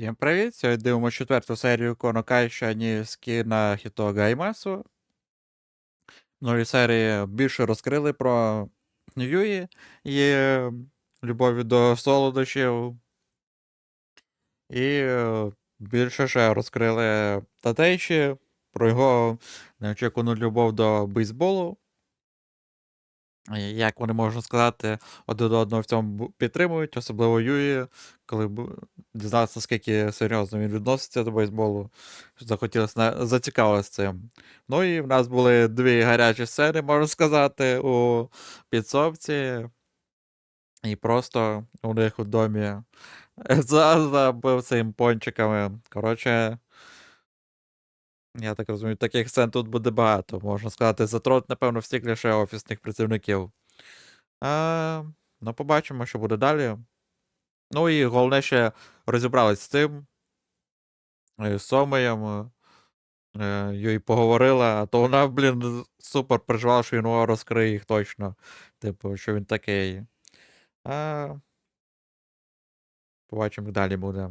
Всім привіт! Сьогодні дивимося четверту серію Конокайша ні Скіна Хіто Гаймасу. Нові серії більше розкрили про Юї і любові до солодощів. І е, більше ще розкрили Татейші про його неочікувану любов до бейсболу. І Як вони можна сказати, один одного в цьому підтримують, особливо Юї, коли дізнався, наскільки серйозно він відноситься до бейсболу, захотілося зацікавилися цим. Ну і в нас були дві гарячі сцени, можна сказати, у підсобці. І просто у них у домі Заза бив цим пончиками. Коротше, я так розумію, таких сцен тут буде багато. Можна сказати, затрот, напевно, всіх лише офісних працівників. А, ну, побачимо, що буде далі. Ну і головне ще розібрались з цим. е, З Сомеєм. е, Їй поговорила, а то вона, блін, супер переживала, що він його розкриє їх точно. Типу, що він такий. А, побачимо, як далі буде.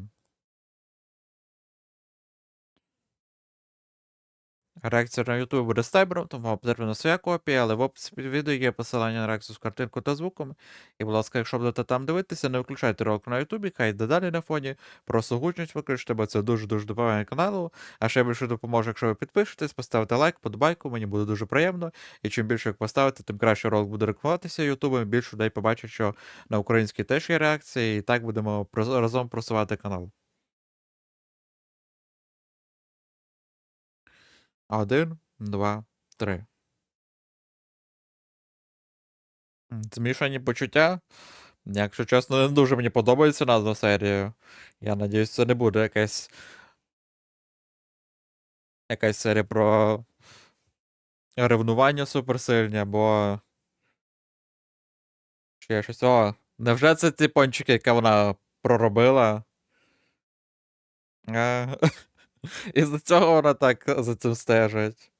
Реакція на YouTube буде стайбером, тому обзервана своя копія, але в описі під відео є посилання на реакцію з картинкою та звуком. І, будь ласка, якщо будете там дивитися, не виключайте ролик на YouTube, хай йде далі на фоні. Просто гучність виключте, бо це дуже-дуже допомагає каналу. А ще більше допоможе, якщо ви підпишетесь, поставите лайк, подобайку, мені буде дуже приємно. І чим більше як поставите, тим краще ролик буде рекламуватися YouTube, більше людей побачить, що на українській теж є реакція, і так будемо разом просувати канал. Один, два, три. Змішані почуття. Якщо чесно, не дуже мені подобається назва серії. Я надіюсь, це не буде якась. Якась серія про ревнування суперсильні, або. Ще щось. О, невже це ті пончики, які вона проробила? Е, І з цього вона так за цим стежить.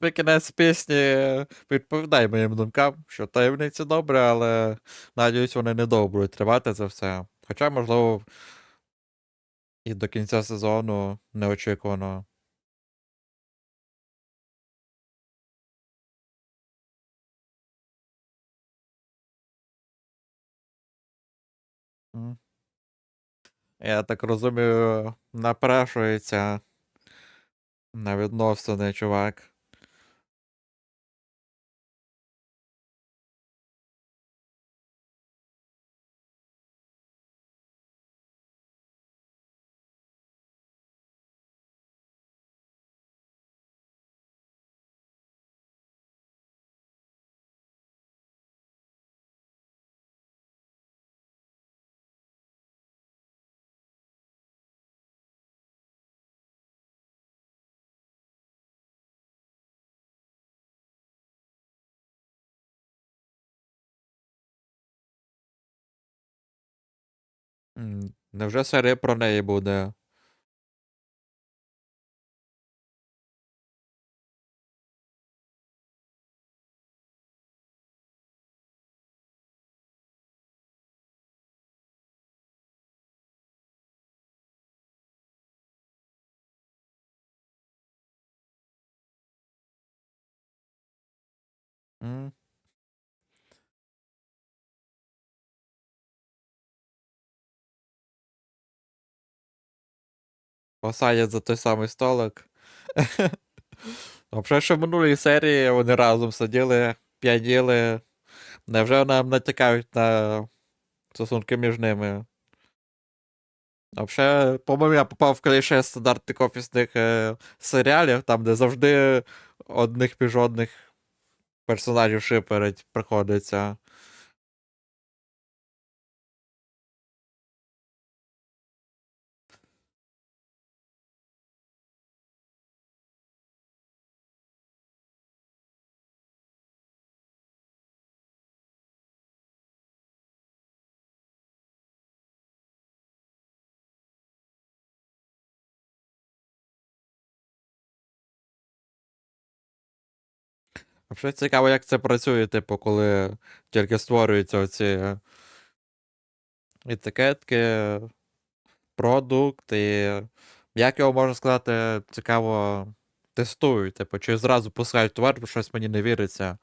В кінець пісні відповідає моїм думкам, що таємниці добре, але надіюсь, вони не будуть тривати це все. Хоча, можливо, і до кінця сезону неочікувано. Я так розумію, напрашується на відносини, чувак. Невже серія про неї буде? М, Посадять за той самий столик. Взагалі, що в минулій серії вони разом сиділи, п'яніли. Невже нам натякають на стосунки між ними? Взагалі, по-моєму, я попав в кліше стандартних офісних е, серіалів, там, де завжди одних між одних персонажів шиперить приходиться. Взагалі цікаво, як це працює, типу, коли тільки створюються оці етикетки, продукт, і як його можна сказати, цікаво тестують, типу, чи зразу пускають товар, бо щось мені не віриться.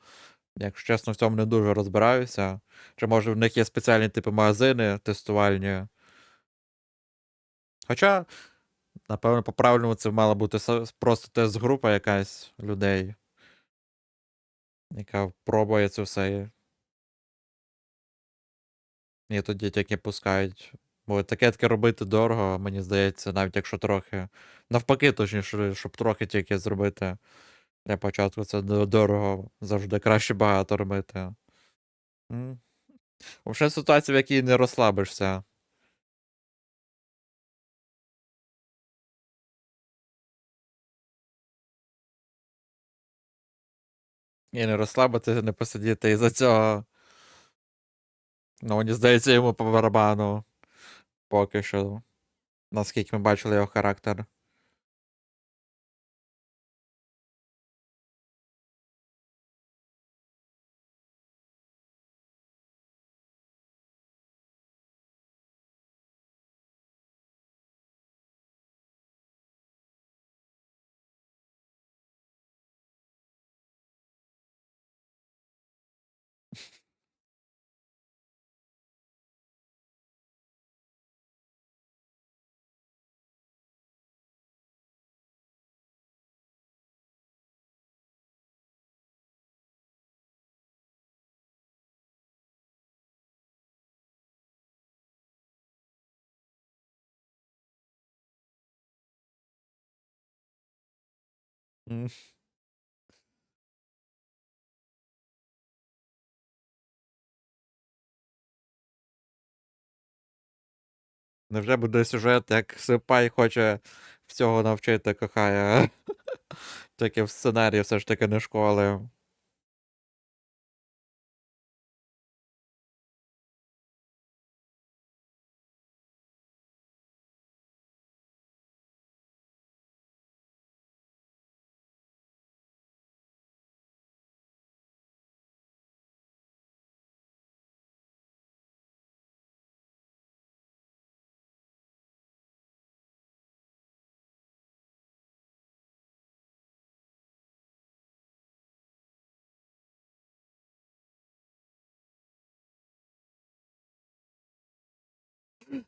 Якщо чесно, в цьому не дуже розбираюся. Чи може в них є спеціальні типу магазини тестувальні. Хоча, напевно, по-правильному це мала бути просто тест-група якась людей, яка пробує це все. І тоді тільки пускають. Бо таке таке робити дорого, мені здається, навіть якщо трохи. Навпаки, точніше, щоб трохи тільки зробити. Для початку це дорого, завжди краще багато робити. Взагалі ситуація, в якій не розслабишся. І не розслабитися, не посидіти із-за цього. Ну, мені здається, йому по барабану. Поки що. Наскільки ми бачили його характер. Невже буде сюжет, як Сипай хоче всього навчити кохає. Тільки в сценарії все ж таки не школи.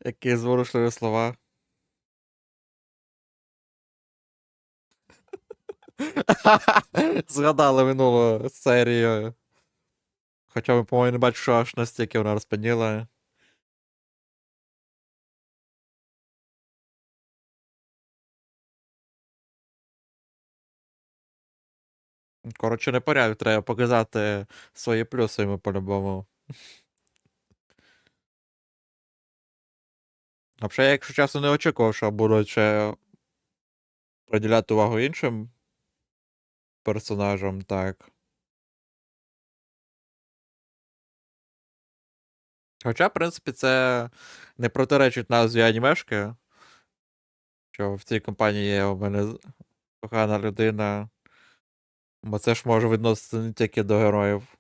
Які зворушливі слова. Згадали минулу серію. Хоча ми, по-моєму, не бачу, що аж настільки вона розпаніла. Коротше, не порядок, треба показати свої плюси йому по-любому. Взагалі, я, якщо чесно, не очікував, що будуть ще приділяти увагу іншим персонажам, так. Хоча, в принципі, це не протиречить назві анімешки, що в цій компанії є у мене кохана людина, бо це ж може відноситися не тільки до героїв.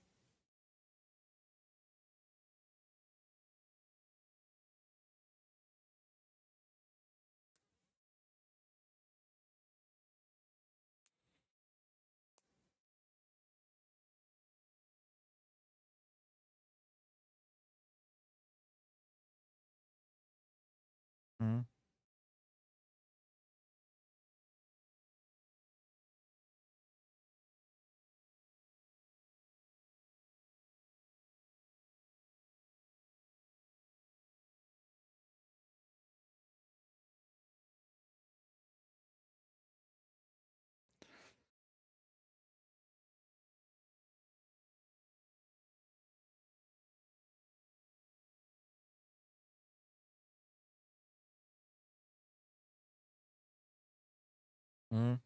М.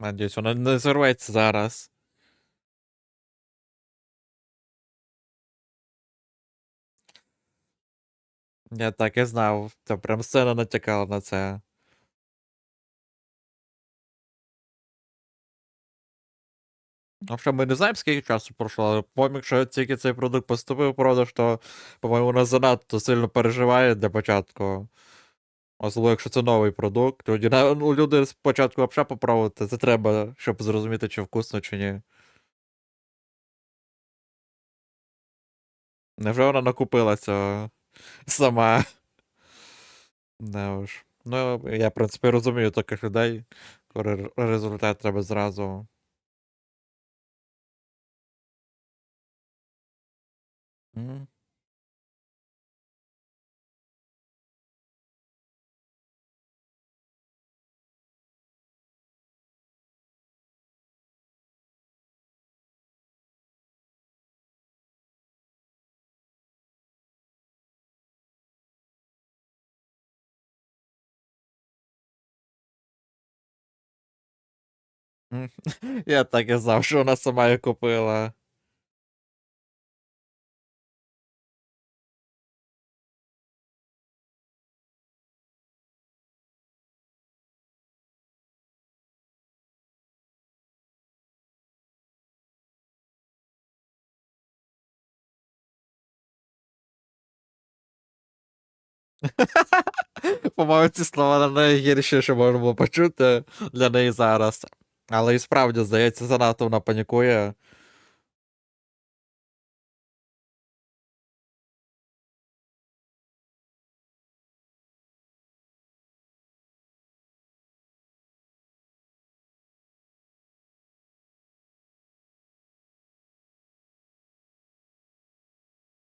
Надіюсь, вона не зірветься зараз. Я так і знав. Це прям сцена натякала на це. Ну, що ми не знаємо, скільки часу пройшло, але по-моєму, якщо тільки цей продукт поступив в продаж, то, по-моєму, вона занадто сильно переживає для початку. Особливо, якщо це новий продукт. Тоді ну, люди спочатку взагалі попробувати, це треба, щоб зрозуміти, чи вкусно, чи ні. Невже вона накупилася сама? Не уж. Ну, я, в принципі, розумію таких людей, коли результат треба зразу. М. Я так і знав, що вона сама її купила. По-моєму, ці слова на найгірші, що можна було почути для неї зараз. Але і справді, здається, занадто вона панікує.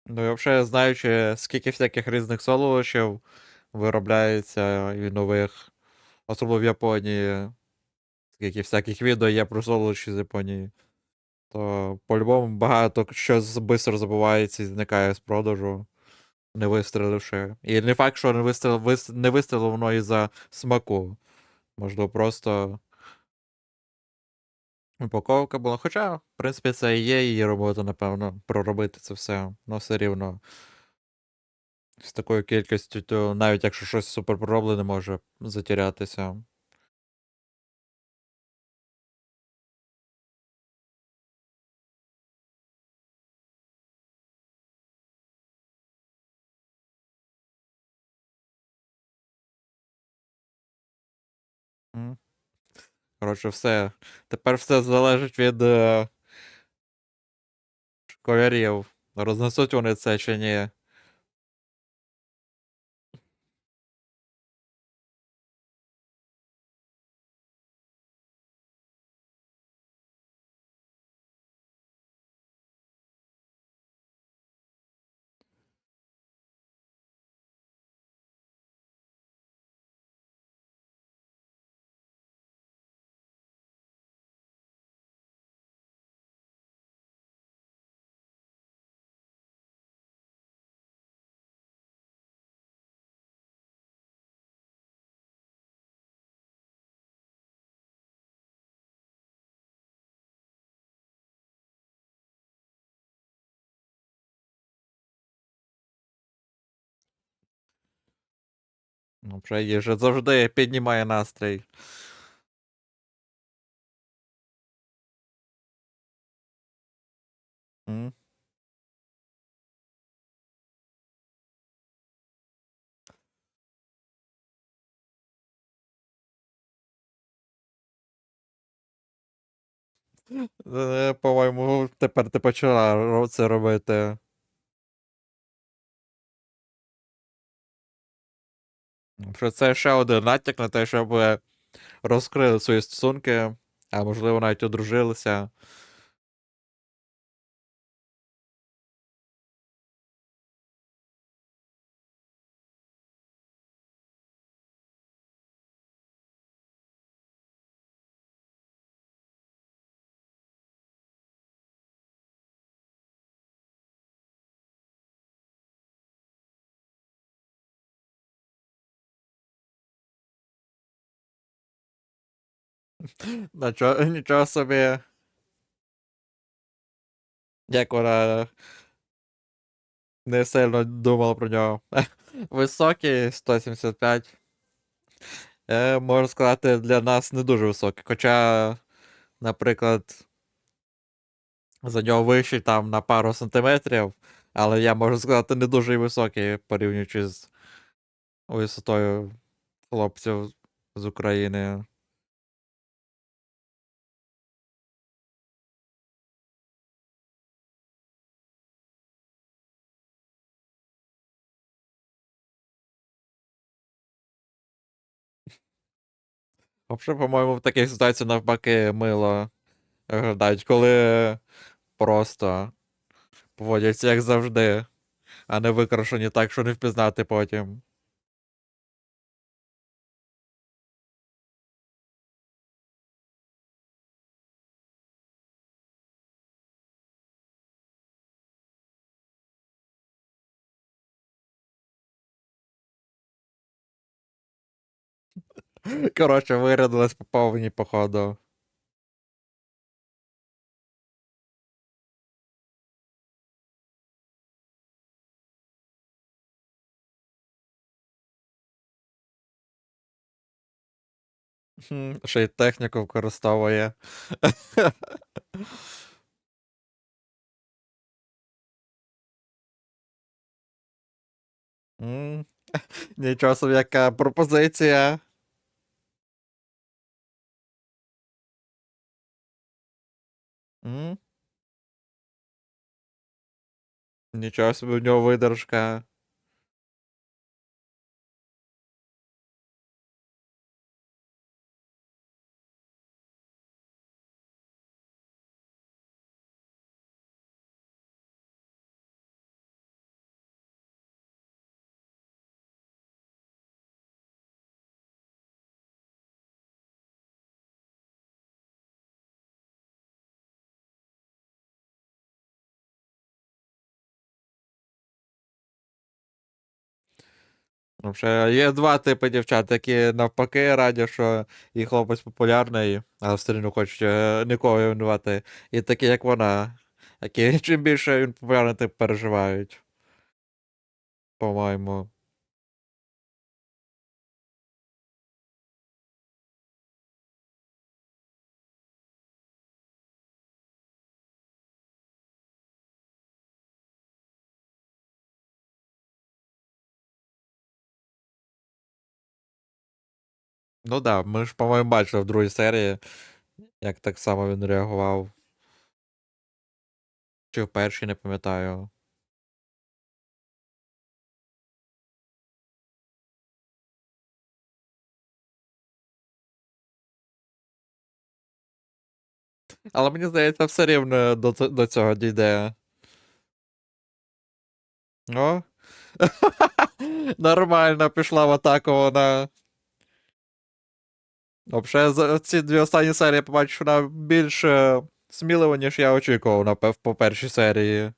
Ну і взагалі, знаючи, скільки всяких різних солодощів виробляється і нових, особливо в Японії, скільки всяких відео є про солодощі з Японії, то по-любому багато що швидко забувається і зникає з продажу, не вистріливши. І не факт, що не вистрілив, вис... не вистрілило воно із-за смаку. Можливо, просто упаковка була. Хоча, в принципі, це і є її робота, напевно, проробити це все. Ну, все рівно. З такою кількістю, то навіть якщо щось супер пророблене, може затерятися. Коротше, все. Тепер все залежить від е, школярів. Рознесуть вони це чи ні. Ну, вже їжа завжди піднімає настрій. Е, По-моєму, тепер ти почала ро- це робити. Що це ще один натяк на те, щоб розкрили свої стосунки, а можливо навіть одружилися. Нічого, нічого собі. Як вона не сильно думала про нього. Високий 175. Е, можу сказати, для нас не дуже високий. Хоча, наприклад, за нього вищий там на пару сантиметрів, але я можу сказати, не дуже високий, порівнюючи з висотою хлопців з України. Взагалі, по-моєму, в таких ситуаціях навпаки мило гадають, коли просто поводяться як завжди, а не викрашені так, що не впізнати потім. Коротше, вирядилась по повній, походу. Ще й техніку використовує. Нічого собі, яка пропозиція. Нічого собі в нього видержка. Взагалі, є два типи дівчат, які навпаки раді, що їх хлопець популярний, а все одно хочуть е, нікого іменувати. І такі, як вона, які чим більше він популярний, тим переживають. По-моєму. Ну да, ми ж, по-моєму, бачили в другій серії, як так само він реагував. Чи в першій, не пам'ятаю. Але мені здається, все рівно до, до цього дійде. О. Нормально пішла в атаку вона. Взагалі, за ці дві останні серії я побачив, що вона більш е, смілива, ніж я очікував, напев, по першій серії.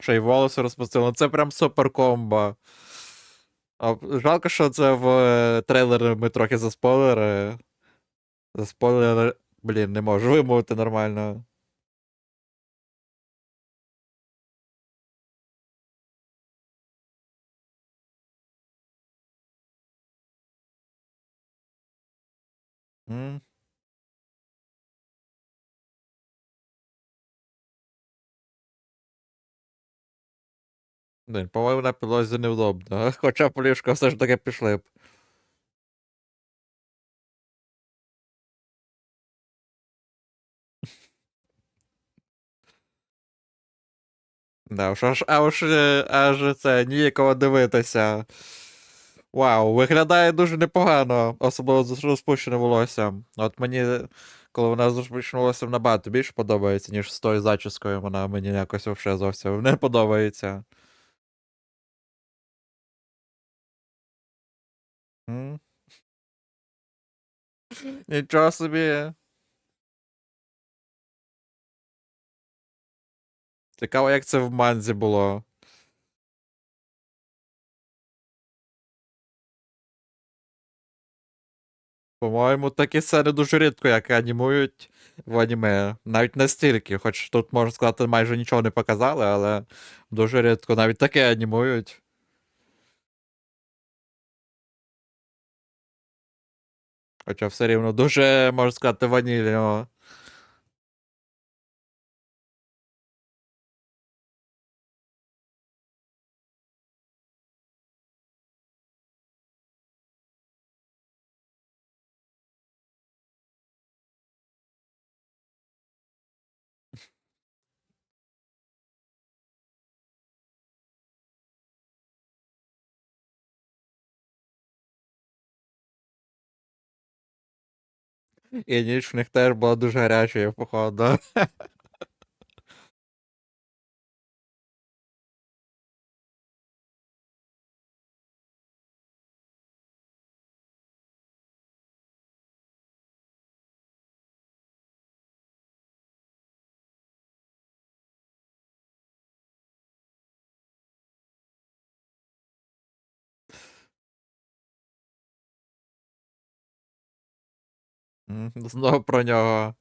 Ще й волоси розпустили. Це прям супер комбо. А, жалко, що це в е, трейлері ми трохи заспойлери. Заспойлери. Блін, не можу вимовити нормально. М. Блін, по-моєму, на підлозі невдобно. Хоча ліжко все ж таки пішли б. Да, уж аж, аж, е, аж це ніякого дивитися. Вау, виглядає дуже непогано, особливо з розпущеним волоссям. От мені, коли вона з розпущеним волоссям набагато більше подобається, ніж з тою зачіскою, вона мені якось взагалі зовсім не подобається. М. Нічого собі. Цікаво, як це в манзі було. По-моєму, такі сцени дуже рідко, як анімують в аніме. Навіть настільки, хоч тут, можна сказати, майже нічого не показали, але дуже рідко навіть таке анімують. Хоча все рівно дуже, можна сказати, ванільно. І ніч в них теж була дуже гарячою, походу. Знову про нього.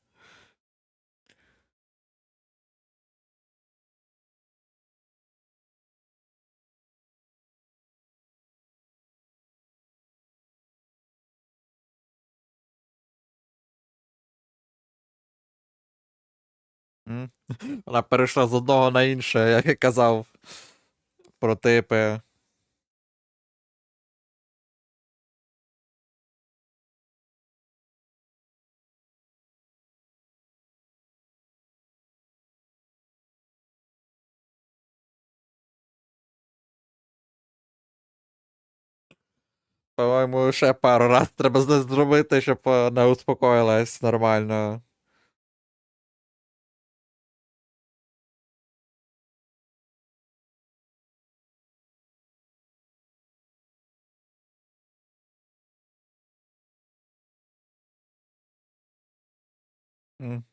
Вона перейшла з одного на інше, як я казав про типи. По-моєму, ще пару раз треба зробити, щоб вона успокоїлась нормально. М.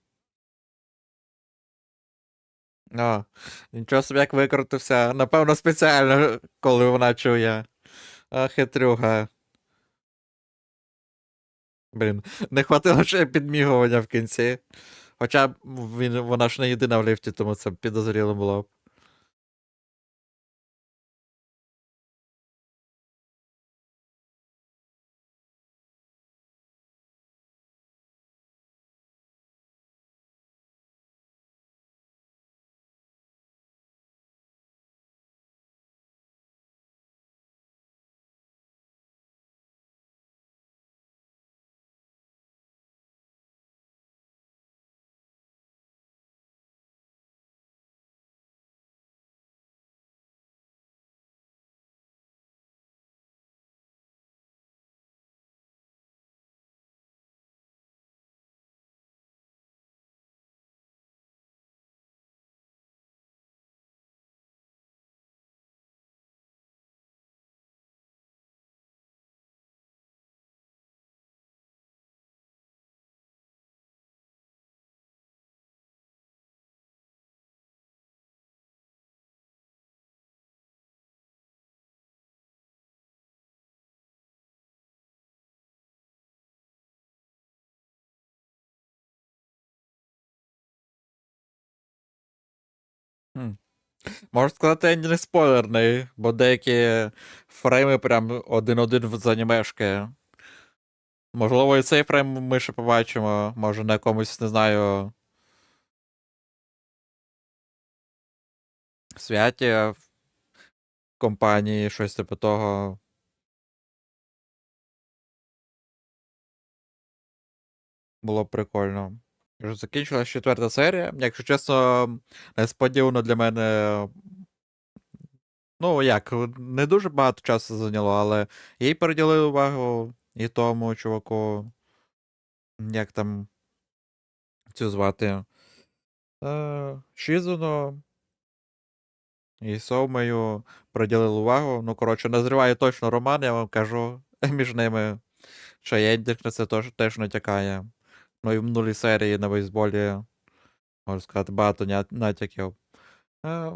А, нічого собі як викрутився. Напевно, спеціально, коли вона чує. А, хитрюга. Блін, не хватило ще підмігування в кінці. Хоча він, вона ж не єдина в ліфті, тому це підозріло було Можна сказати, я не спойлерний, бо деякі фрейми прям один-один з анімешки. Можливо, і цей фрейм ми ще побачимо. Може на якомусь, не знаю. Святі в компанії, щось типу того. Було б прикольно. Вже закінчилась четверта серія. Якщо чесно, несподівано для мене. Ну, як, не дуже багато часу зайняло, але їй приділили увагу і тому чуваку. Як там цю звати? Е, Шізуно. І Соумею приділили увагу. Ну, коротше, назріває точно роман, я вам кажу, між ними. Ендік на це теж натякає. Ну і в минулій серії на бейсболі, можна сказати, багато натяків. Е,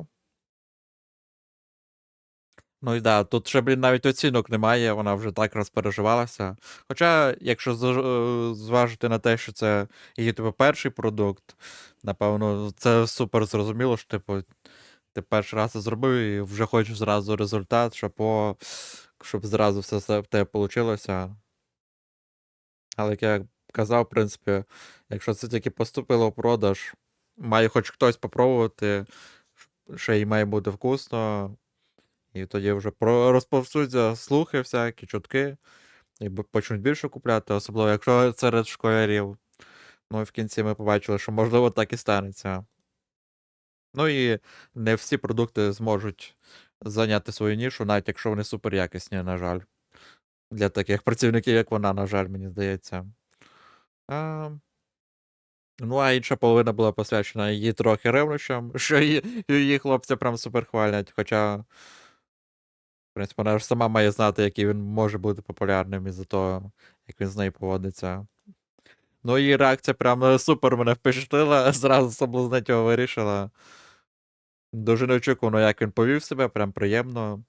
Ну і да, тут ще, блін, навіть оцінок немає, вона вже так розпереживалася. Хоча, якщо е, зважити на те, що це її типу перший продукт, напевно, це супер зрозуміло, що типу, ти перший раз це зробив і вже хочеш зразу результат, щоб, по, щоб зразу все в тебе вийшло. Але як я казав, в принципі, якщо це тільки поступило в продаж, має хоч хтось попробувати, ще й має бути вкусно. І тоді вже розповсюдяться слухи всякі, чутки, і почнуть більше купляти, особливо якщо серед школярів. Ну і в кінці ми побачили, що можливо так і станеться. Ну і не всі продукти зможуть зайняти свою нішу, навіть якщо вони суперякісні, на жаль. Для таких працівників, як вона, на жаль, мені здається. А, ну, а інша половина була посвячена її трохи ревнощам, що її, хлопці прям супер хвалять. Хоча, в принципі, вона ж сама має знати, який він може бути популярним із-за того, як він з нею поводиться. Ну, її реакція прям е, супер мене впечатлила, зразу соблазнити його вирішила. Дуже неочікувано, як він повів себе, прям приємно.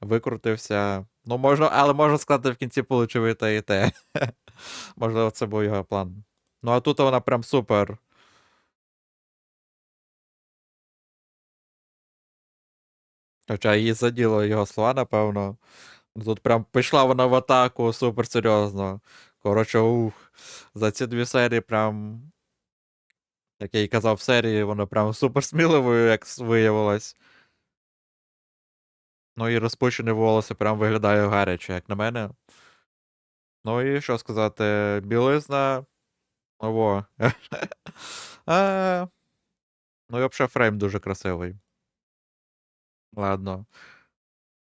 Викрутився. Ну, можна, але можна сказати, в кінці получив і те, і те. Можливо, це був його план. Ну, а тут вона прям супер. Хоча її заділо його слова, напевно. Ну, Тут прям пішла вона в атаку супер серйозно. Коротше, ух. За ці дві серії прям. Як я і казав в серії, вона прям супер сміливою, як виявилось. Ну і розпущене волосся прям виглядає гаряче, як на мене. Ну і що сказати, білизна. Ого. А, Ну і взагалі фрейм дуже красивий. Ладно.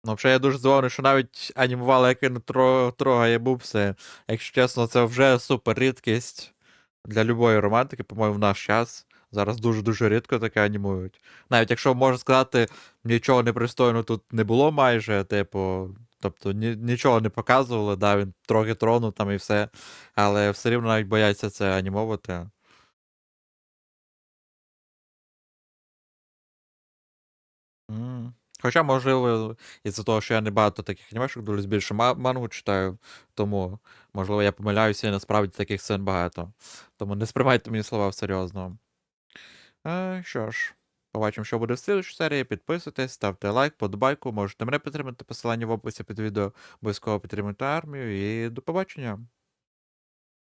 Ну, взагалі я дуже здивований, що навіть анімували, як він трогає бубси. Якщо чесно, це вже супер рідкість для любої романтики, по-моєму, в наш час. Зараз дуже-дуже рідко таке анімують. Навіть якщо можна сказати, нічого непристойного тут не було майже, типу, тобто ні, нічого не показували, да, він трохи тронув там і все. Але все рівно навіть бояться це анімовувати. Хоча, можливо, із-за того, що я не багато таких анімешок дивлюсь, більше мангу читаю, тому, можливо, я помиляюся і насправді таких сцен багато. Тому не сприймайте мені слова всерйозно. Е, що ж, побачимо, що буде в слідчій серії. Підписуйтесь, ставте лайк, подобайку, можете мене підтримати посилання в описі під відео, обов'язково підтримуйте армію і до побачення.